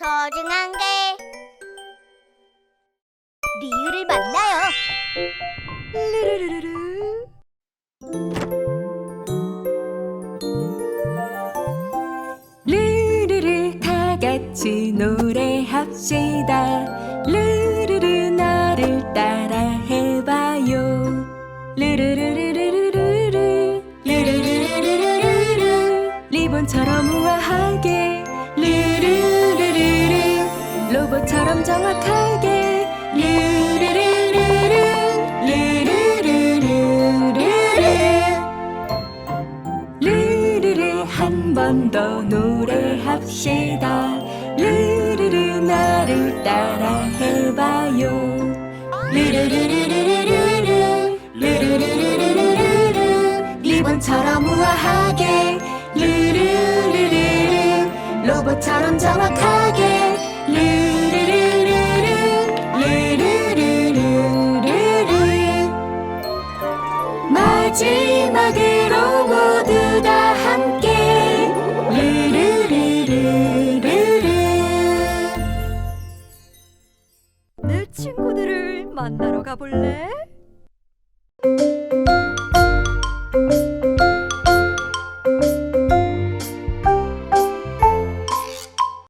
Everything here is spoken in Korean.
소중한 게. 리유를 만나요. 르르르르르. 르르르 다 같이 노래합시다. 르르르 나를 따라 해봐요. 르르르르르르르. 르르르르르르 리본처럼 우아하게 로봇처럼 정확하게. 르르르르르 르르르르르르 르르르 한 번 더 노래합시다 르르르 나를 따라 해봐요 르르르르르르 리본처럼 우아하게 르르르르르 로봇처럼 정확하게 마지막으로 모두 다 함께 르르르르르르 내 친구들을 만나러 가볼래?